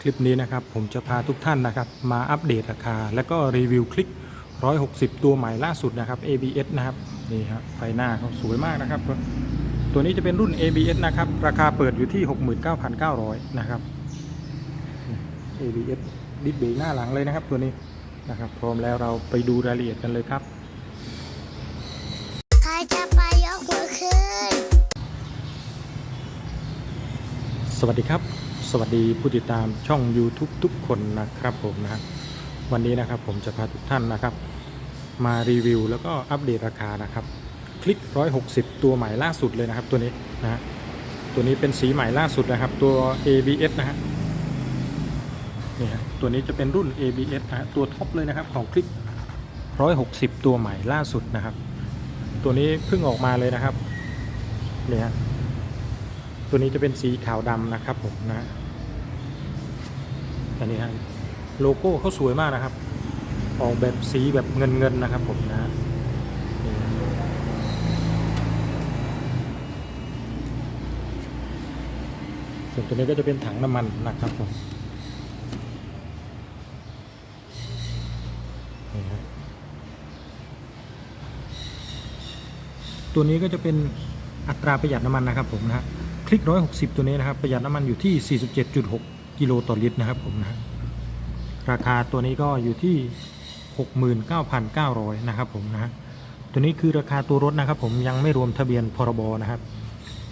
คลิปนี้นะครับผมจะพาทุกท่านนะครับมาอัปเดตราคา และก็รีวิวคลิก 160 ตัวใหม่ล่าสุดนะครับ ABS นะครับนี่ครับไฟหน้าเขาสวยมากนะครับ ตัวนี้จะเป็นรุ่น ABS นะครับราคาเปิดอยู่ที่ 69,900 นะครับ ABS ดิสเบรกหน้าหลังเลยนะครับตัวนี้นะครับพร้อมแล้วเราไปดูรายละเอียดกันเลยครับใครจะไปยกมือขึ้นสวัสดีครับ สวัสดีผู้ติดตามช่อง YouTube ทุกคนนะครับผมนะวันนี้นะครับผมจะพาทุกท่านนะครับ มารีวิวแล้วก็อัปเดตราคานะครับ คลิก 160 ตัวใหม่ล่าสุดเลยนะครับตัวนี้นะฮะตัวนี้เป็นสีใหม่ล่าสุดนะครับตัว ABS นะฮะนี่ฮะตัวนี้จะเป็นรุ่น ABS นะฮะตัวท็อปเลยนะครับของคลิก 160 ตัวใหม่ล่าสุดนะครับ ตัวนี้เพิ่งออกมาเลยนะครับนี่ฮะตัวนี้จะเป็นสีขาวดำนะครับผมนะ อันนี้ฮะโลโก้เขาสวยมากนะครับ ออกแบบสีแบบเงินเงินๆนะครับผมนะส่วนตัวนี้ก็จะเป็นถังน้ำมันนะครับผมตัวนี้ก็จะเป็นอัตราประหยัดน้ำมันนะครับผมนะฮะคลิก 160 ตัวนี้นะครับ ประหยัดน้ำมันอยู่ที่ 47.6 กิโลต่อลิตรนะครับผมนะราคาตัวนี้ก็อยู่ที่ 69,900 นะครับผมนะตัวนี้คือราคาตัวรถนะครับ ผมยังไม่รวมทะเบียนพรบนะครับ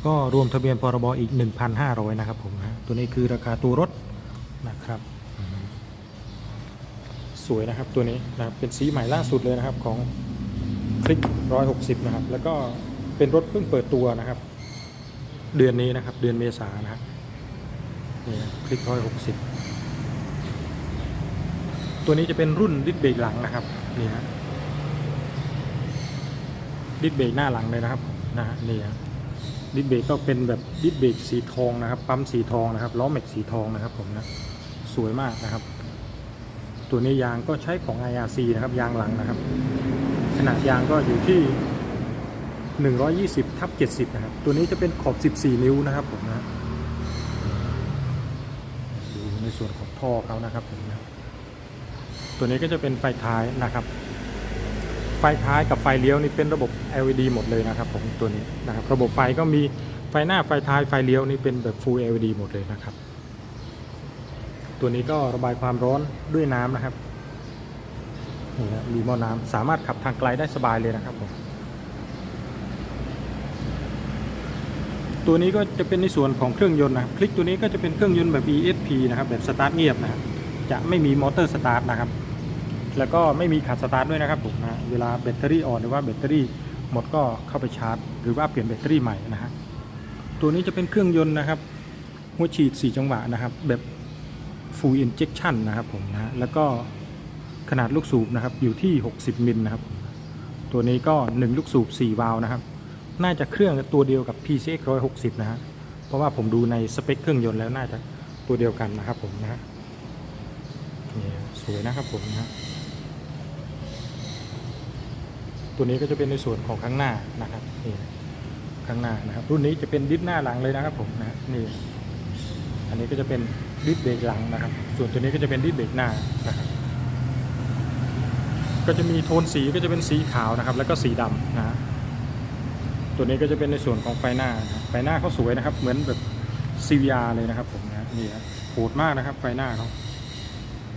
ก็รวมทะเบียนพรบอีก 1,500 นะครับผมนะตัวนี้คือราคาตัวรถนะครับสวยนะครับตัวนี้นะครับเป็นสีใหม่ล่าสุดเลยนะครับของคลิก 160 นะครับ แล้วก็เป็นรถเพิ่งเปิดตัวนะครับ เดือนนี้นะครับ เดือนเมษานะครับ นี่คลิกร้อยหกสิบตัวนี้จะเป็นรุ่นดิสเบรกหลังนะครับนี่ฮะดิสเบรกหน้าหลังเลยนะครับนะฮะนี่ฮะดิสเบรกก็เป็นแบบดิสเบรกสีทองนะครับปั๊มสีทองนะครับล้อแม็กสีทองนะครับผมนะสวยมากนะครับ ตัวนี้ยางก็ใช้ของ IRC นะครับยางหลังนะครับ ขนาดยางก็อยู่ที่120ทับ70 นะครับ ตัวนี้จะเป็นขอบ 14 นิ้วนะครับผมนะ ในส่วนของท่อเขานะครับผมนะตัวนี้ก็จะเป็นไฟท้ายนะครับ ไฟท้ายกับไฟเลี้ยวนี่เป็นระบบ LED หมดเลยนะครับผมตัวนี้นะครับ ระบบไฟก็มีไฟหน้าไฟท้ายไฟเลี้ยวนี่เป็นแบบ Full LED หมดเลยนะครับ ตัวนี้ก็ระบายความร้อนด้วยน้ำนะครับนี่นะมีหม้อน้ำสามารถขับทางไกลได้สบายเลยนะครับผม ตัวนี้ก็จะเป็นในส่วนของเครื่องยนต์นะครับคลิกตัวนี้ก็จะเป็นเครื่องยนต์แบบ ESP นะครับแบบสตาร์ทเงียบนะครับจะไม่มีมอเตอร์สตาร์ทนะครับแล้วก็ไม่มีขัดสตาร์ทด้วยนะครับผมนะเวลาแบตเตอรี่อ่อนหรือว่าแบตเตอรี่หมดก็เข้าไปชาร์จ หรือว่าเปลี่ยนแบตเตอรี่ใหม่นะฮะตัวนี้จะเป็นเครื่องยนต์นะครับหัวฉีด 4 จังหวะนะครับ แบบ full injection นะครับผมนะแล้วก็ขนาดลูกสูบนะครับอยู่ที่ 60 มิลนะครับ ตัวนี้ก็ 1 ลูกสูบ 4 วาล์วนะครับ น่าจะเครื่องตัวเดียวกับ PCX 160 นะฮะ เพราะว่าผมดูในสเปคเครื่องยนต์แล้วน่าจะตัวเดียวกันนะครับผมนะฮะนี่สวยนะครับผมนะฮะตัวนี้ก็จะเป็นในส่วนของข้างหน้านะครับนี่ข้างหน้านะครับ รุ่นนี้จะเป็นดิสหน้าหลังเลยนะครับผมนะนี่ อันนี้ก็จะเป็นดิสเบรกหลังนะครับ ส่วนตัวนี้ก็จะเป็นดิสเบรกหน้านะครับก็จะมีโทนสีก็จะเป็นสีขาวนะครับ แล้วก็สีดำนะฮะ ตัวนี้ก็จะเป็นในส่วนของไฟหน้า ไฟหน้าเขาสวยนะครับ เหมือนแบบ CVR เลยนะครับผมนะนี่ครับโหดมากนะครับ ไฟหน้าเขา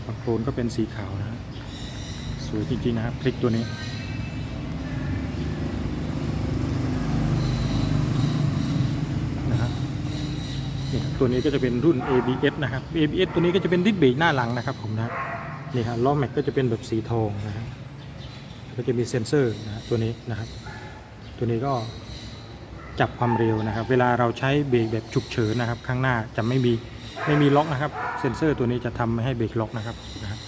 ฝั่งโครนก็เป็นสีขาวนะสวยจริงๆนะครับคลิกตัวนี้นะฮะนี่ครับตัวนี้ก็จะเป็นรุ่น ABS นะครับ ABS ตัวนี้ก็จะเป็นดิสเบรกหน้าหลังนะครับผมนะนี่ครับล้อแม็กก็จะเป็นแบบสีทองนะฮะก็จะมีเซ็นเซอร์นะฮะตัวนี้นะครับ ตัวนี้ก็ จับความเร็วนะครับ เวลาเราใช้เบรกแบบฉุกเฉินนะครับ ข้างหน้าจะไม่มีไม่มีล็อกนะครับ เซ็นเซอร์ตัวนี้จะทำไม่ให้เบรกล็อกนะครับนะครับ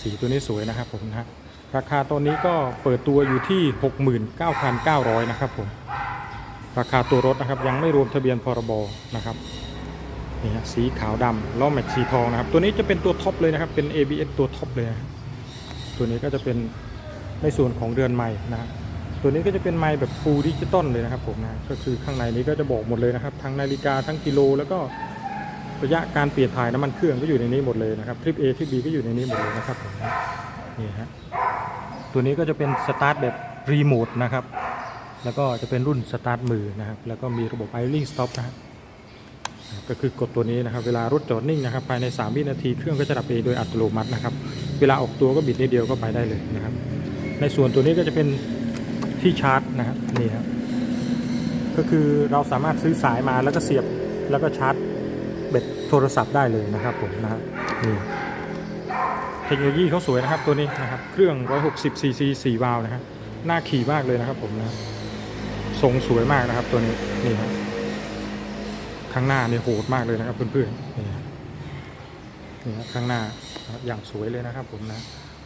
สีตัวนี้สวยนะครับผมนะราคาตัวนี้ก็เปิดตัวอยู่ที่ 69,900 นะครับผมราคาตัวรถนะครับยังไม่รวมทะเบียนพรบนะครับนี่ฮะสีขาวดำล้อแม็กสีทองนะครับ ตัวนี้จะเป็นตัวท็อปเลยนะครับเป็น ABS ตัวท็อปเลยนะตัวนี้ก็จะเป็นในส่วนของเรือนไม้นะฮะ ตัวนี้ก็จะเป็นไม้แบบฟูดิจิตอลเลยนะครับผมนะก็คือข้างในนี้ก็จะบอกหมดเลยนะครับ ทั้งนาฬิกาทั้งกิโล แล้วก็ระยะการเปลี่ยนถ่ายน้ำมันเครื่องก็อยู่ในนี้หมดเลยนะครับคลิป A คลิป B ก็อยู่ในนี้หมดเลยนะครับผมนะนี่ฮะตัวนี้ก็จะเป็นสตาร์ทแบบรีโมทนะครับแล้วก็จะเป็นรุ่นสตาร์ทมือนะครับแล้วก็มีระบบ idling stop นะฮะก็คือกดตัวนี้นะครับ เวลารถจอดนิ่งนะครับภายใน 3 วินาทีเครื่องก็จะดับเองโดยอัตโนมัตินะครับ เวลาออกตัวก็บิดนิดเดียวก็ไปได้เลยนะครับ ในส่วนตัวนี้ก็จะเป็น ที่ชาร์จนะครับนี่ครับก็คือเราสามารถซื้อสายมาแล้วก็เสียบแล้วก็ชาร์จแบตโทรศัพท์ได้เลยนะครับผมนะฮะนี่เทคโนโลยีเขาสวยนะครับตัวนี้นะครับเครื่อง 160 cc 4วาล์วนะครับน่าขี่มากเลยนะครับผมนะทรงสวยมากนะครับตัวนี้นี่ครับข้างหน้าเนี่ยโหดมากเลยนะครับเพื่อนๆนี่นี่ครับข้างหน้าอย่างสวยเลยนะครับผมนะ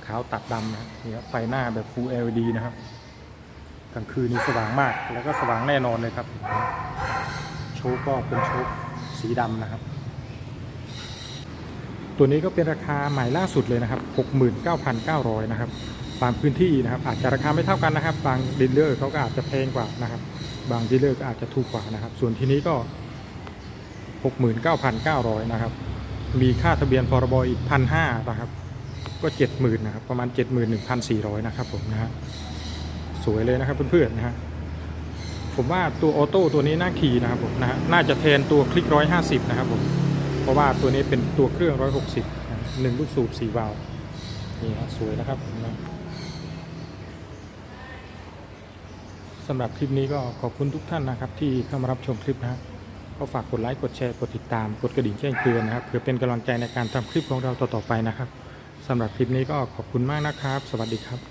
ขาวตัดดำนะนี่ครับไฟหน้าแบบ Full LED นะครับ กลางคืนนี่สว่างมากแล้วก็สว่างแน่นอนเลยครับ โชคก็เป็นโชคสีดำนะครับ ตัวนี้ก็เป็นราคาใหม่ล่าสุดเลยนะครับ 69,900 นะครับบางพื้นที่นะครับอาจจะราคาไม่เท่ากันนะครับ บางดีลเลอร์เขาก็อาจจะแพงกว่านะครับ บางดีลเลอร์ก็อาจจะถูกกว่านะครับ ส่วนที่นี้ก็ 69,900 นะครับ มีค่าทะเบียนพรบอีก1,500นะครับ ก็ 70,000 นะครับ ประมาณ 71,400 นะครับผมนะฮะ สวยเลยนะครับเพื่อนๆนะฮะผมว่าตัวออโต้ตัวนี้น่าขี่นะครับผมนะฮะน่าจะแทนตัวคลิก150นะครับผมเพราะว่าตัวนี้เป็นตัวเครื่อง160นะหนึ่งลูกสูบ4วาล์วนี่ฮะสวยนะครับผมนะสำหรับคลิปนี้ก็ขอบคุณทุกท่านนะครับ ที่เข้ามารับชมคลิปนะฮะก็ฝากกดไลค์กดแชร์กดติดตามกดกระดิ่งแจ้งเตือนนะครับเพื่อเป็นกำลังใจในการทำคลิปของเราต่อๆไปนะครับสำหรับคลิปนี้ก็ขอบคุณมากนะครับ สวัสดีครับ